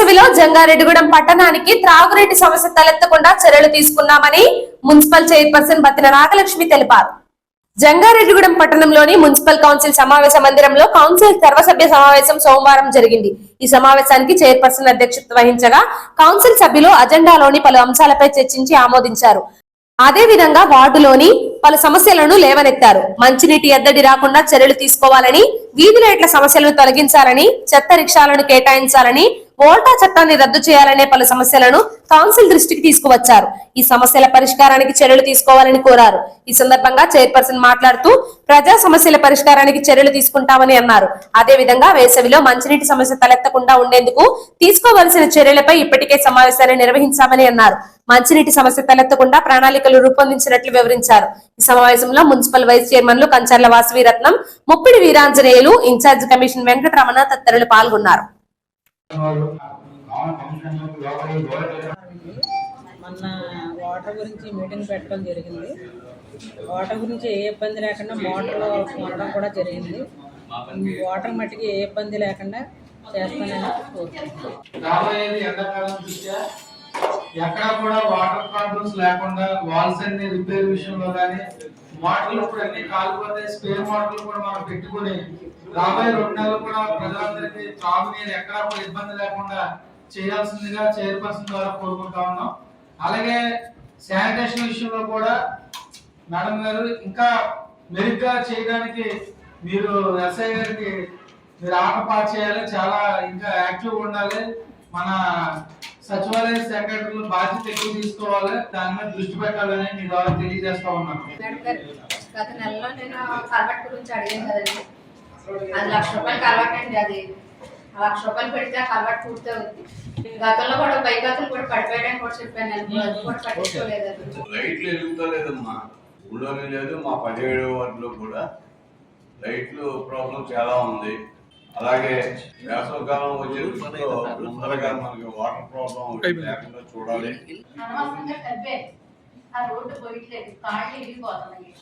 వేసవిలో జంగారెడ్డిగూడెం పట్టణానికి త్రాగునీటి సమస్య తలెత్తకుండా చర్యలు తీసుకున్నామని మున్సిపల్ చైర్పర్సన్ బతిన నాగలక్ష్మి తెలిపారు. జంగారెడ్డిగూడెం పట్టణంలోని మున్సిపల్ కౌన్సిల్ సమావేశ మందిరంలో కౌన్సిల్ సర్వసభ్య సమావేశం సోమవారం జరిగింది. ఈ సమావేశానికి చైర్పర్సన్ అధ్యక్షత వహించగా కౌన్సిల్ సభ్యులు అజెండాలోని పలు అంశాలపై చర్చించి ఆమోదించారు. అదే విధంగా వార్డులోని పలు సమస్యలను లేవనెత్తారు. మంచినీటి ఎద్దడి రాకుండా చర్యలు తీసుకోవాలని వీధి లైట్ల సమస్యలను తొలగించాలని చెత్త రిక్షాలను కేటాయించాలని ఓల్టా చట్టాన్ని రద్దు చేయాలనే పలు సమస్యలను కౌన్సిల్ దృష్టికి తీసుకువచ్చారు. ఈ సమస్యల పరిష్కారానికి చర్యలు తీసుకోవాలని కోరారు. ఈ సందర్భంగా చైర్పర్సన్ మాట్లాడుతూ ప్రజా సమస్యల పరిష్కారానికి చర్యలు తీసుకుంటామని అన్నారు. అదే విధంగా వేసవిలో మంచినీటి సమస్య తలెత్తకుండా ఉండేందుకు తీసుకోవలసిన చర్యలపై ఇప్పటికే సమావేశాలు నిర్వహించామని అన్నారు. మంచినీటి సమస్య తలెత్తకుండా ప్రణాళికలు రూపొందించినట్లు వివరించారు. సమావేశంలో మున్సిపల్ వైస్ చైర్మన్లు కంచర్ల వాసవి రత్నం ముప్పిడి వీరాంజనేయులు ఇన్ఛార్జ్ కమిషన్ వెంకటరమణ తదితరులు పాల్గొన్నారు. మొన్న వాటర్ గురించి మీటింగ్ పెట్టడం జరిగింది. వాటర్ గురించి ఏ ఇబ్బంది లేకుండా మోటార్ కొనడం కూడా జరిగింది. వాటర్ మట్టికి ఏ ఇబ్బంది లేకుండా చేస్తానని ఎక్కడ కూడా వాటర్ ప్రాబ్లమ్స్ లేకుండా వాల్స్ అన్ని రిపేర్ విషయంలో కానీ మోడల్ ఇప్పుడు అన్ని కాలిపోతే స్పేర్ మోడల్ కూడా మనం పెట్టుకుని రాబోయే రెండు నెలలు కూడా ప్రజలందరికీ త్రాగునీరు ఎక్కడా కూడా ఇబ్బంది లేకుండా చేయాల్సిందిగా చైర్పర్సన్ ద్వారా కోరుకుంటా ఉన్నాం. అలాగే శానిటేషన్ విషయంలో కూడా మేడం గారు ఇంకా మెరుగ్గా చేయడానికి మీరు ఎస్ఐ గారికి మీరు ఆట పాస్ చేయాలి చాలా ఇంకా యాక్టివ్గా ఉండాలి. మన సచివాలయ సెక్రటరీలు బాధ్యత ఎక్కువ తీసుకోవాలి. దాని మీద దృష్టి పెట్టాలని మీ ద్వారా తెలియజేస్తా ఉన్నాను. గత నెలలో నేను కలవట్ గురించి అడిగాను కదండి. అది లక్ష రూపాయలు కలవట్ అండి అది. ఆ లక్ష రూపాయలు పెడితే ఆ కలవట్ పూర్తి అవుద్ది. గతంలో కూడా పైకతులు కూడా పడిపోయడానికి కూడా చెప్పాను. అది కూడా పట్టించుకోలేదు లైట్లు వెలుగుతలేదమ్మా. ఊళ్ళోనే లేదు మా పదిహేడు వాటిలో కూడా లైట్లు ప్రాబ్లం చాలా ఉంది. అలాగే వేసవకాలం వచ్చే ముందరగా మనకి వాటర్ ప్రాబ్లం లేకుండా చూడాలి. ఆ రోడ్డు పోయట్లేదు కాళ్ళు ఇరిగిపోతున్నాయి.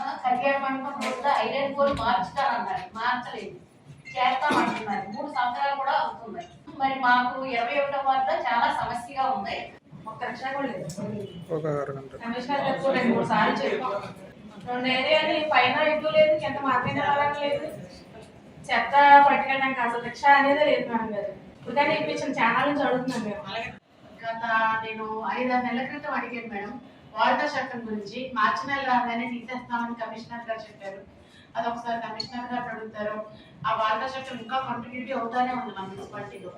ఆ, కళ్యాణ మండపం రోడ్డు ఐరన్ పోల్ మార్చుతానన్నారు మార్చలేదు. చేస్తామంటున్నారు. మూడు సంవత్సరాలు కూడా అవుతున్నాయి మరి మాకు ఇరవై ఒకటో వార్డులో చాలా సమస్యగా ఉంది. ఒక్క రిక్షా కూడా లేదు. కమిషనర్ గారు రెండు మూడు సార్లు చెప్పాం. రెండు ఏరియాని పైన ఇటు లేదు కింద మార్కెట్ అలాగే లేదు. చెత్త పట్టుకెళ్ళడానికి అసలు రిక్షా అనేది లేదు మేడం గారు. ఉదయం ఇప్పించిన ఛానల్ నుంచి అడుగుతున్నాం మేము గత నేను ఐదారు నెలల క్రితం అడిగాను మేడం వాటర్ చట్టం గురించి. మార్చి నెల రాగానే తీసేస్తామని కమిషనర్ గారు చెప్పారు. అది ఒకసారి కమిషనర్ గారు అడుగుతారు ఆ వార్తా చట్టం ఇంకా కంటిన్యూటీ అవుతానే ఉంది మన మున్సిపాలిటీలో.